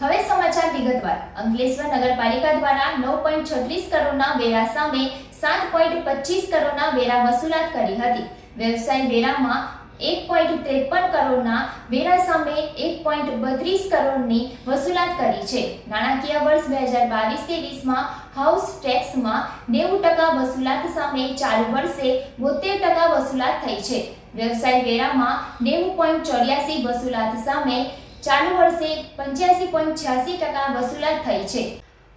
હવે સમાચાર વિગતવાર. અંકલેશ્વર નગરપાલિકા દ્વારા નવ પોઈન્ટ છત્રીસ કરોડના વેરા સામે સાત પોઈન્ટ પચીસ કરોડના વેરા વસૂલાત કરી હતી. વ્યવસાય વેરામાં એક પોઈન્ટ ત્રેપન કરોડના વેરા સામે એક પોઈન્ટ બત્રીસ કરોડની વસૂલાત કરી છે. નાણાકીય વર્ષ બે હજાર બાવીસ ત્રેવીસમાં હાઉસ ટેક્સમાં નેવું ટકા વસૂલાત સામે ચાલુ વર્ષે બોતેર ટકા વસૂલાત થઈ છે. વ્યવસાય વેરામાં નેવું પોઈન્ટ ચોર્યાસી વસૂલાત સામે ચાલુ વર્ષે પંચ્યાસી પોઈન્ટ છ્યાસી ટકા વસૂલાત થઈ છે.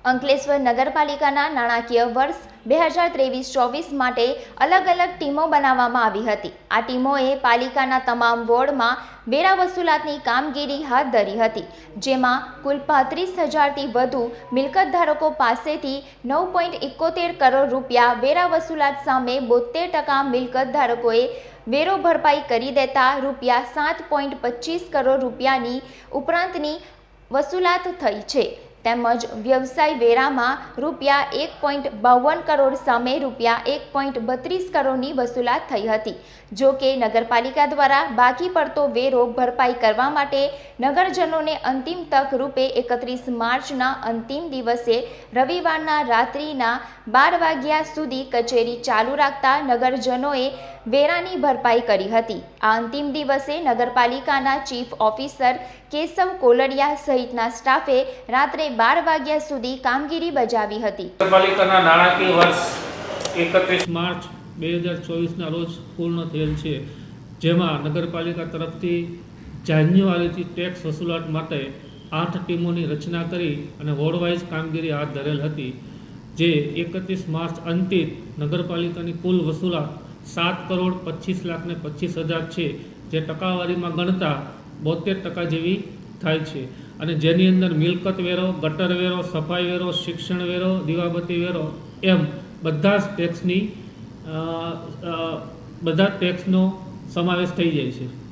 અંકલેશ્વર નગરપાલિકાના નાણાકીય વર્ષ બે હજાર ત્રેવીસ ચોવીસ માટે અલગ અલગ ટીમો બનાવવામાં આવી હતી. આ ટીમોએ પાલિકાના તમામ વોર્ડમાં વેરા વસૂલાતની કામગીરી હાથ ધરી હતી, જેમાં કુલ પાંત્રીસ હજારથી વધુ મિલકત ધારકો પાસેથી નવ પોઈન્ટ એકોતેર કરોડ રૂપિયા વેરા વસૂલાત સામે બોતેર ટકા મિલકત ધારકોએ વેરો ભરપાઈ કરી દેતા રૂપિયા સાત પોઈન્ટ પચીસ કરોડ રૂપિયાની ઉપરાંતની વસૂલાત થઈ છે. તેમજ વ્યવસાય વેરામાં રૂપિયા એક પોઈન્ટ બાવન કરોડ સામે રૂપિયા એક પોઈન્ટ બત્રીસ કરોડની વસૂલાત થઈ હતી. જો કે નગરપાલિકા દ્વારા બાકી પડતો વેરો ભરપાઈ કરવા માટે નગરજનોને અંતિમ તક રૂપે એકત્રીસ માર્ચના અંતિમ દિવસે રવિવારના રાત્રિના બાર વાગ્યા સુધી કચેરી ચાલુ રાખતા નગરજનોએ વેરાની ભરપાઈ કરી હતી. આ અંતિમ દિવસે નગરપાલિકાના ચીફ ઓફિસર કેશવ કોલડિયા સહિતના સ્ટાફે રાત્રે બાર વાગ્યા સુધી કામગીરી બજાવી હતી. નગરપાલિકાના નાણાકીય વર્ષ એકત્રીસ માર્ચ બે હજાર ચોવીસના રોજ પૂર્ણ થયેલ છે, જેમાં નગરપાલિકા તરફથી જાન્યુઆરીથી ટેક્સ વસૂલાત માટે આઠ ટીમોની રચના કરી અને વોર્ડવાઇઝ કામગીરી હાથ ધરેલ હતી, જે એકત્રીસ માર્ચ અંતિત નગરપાલિકાની કુલ વસૂલાત સાત કરોડ પચીસ લાખ ને પચીસ હજાર છે, જે ટકાવારીમાં ગણતા બોતેર ટકા જેવી થાય છે. અને જેની અંદર મિલકત વેરો, ગટર વેરો, સફાઈ વેરો, શિક્ષણ વેરો, દીવાબત્તી વેરો, એમ બધા જ ટેક્સની બધા ટેક્સનો સમાવેશ થઈ જાય છે.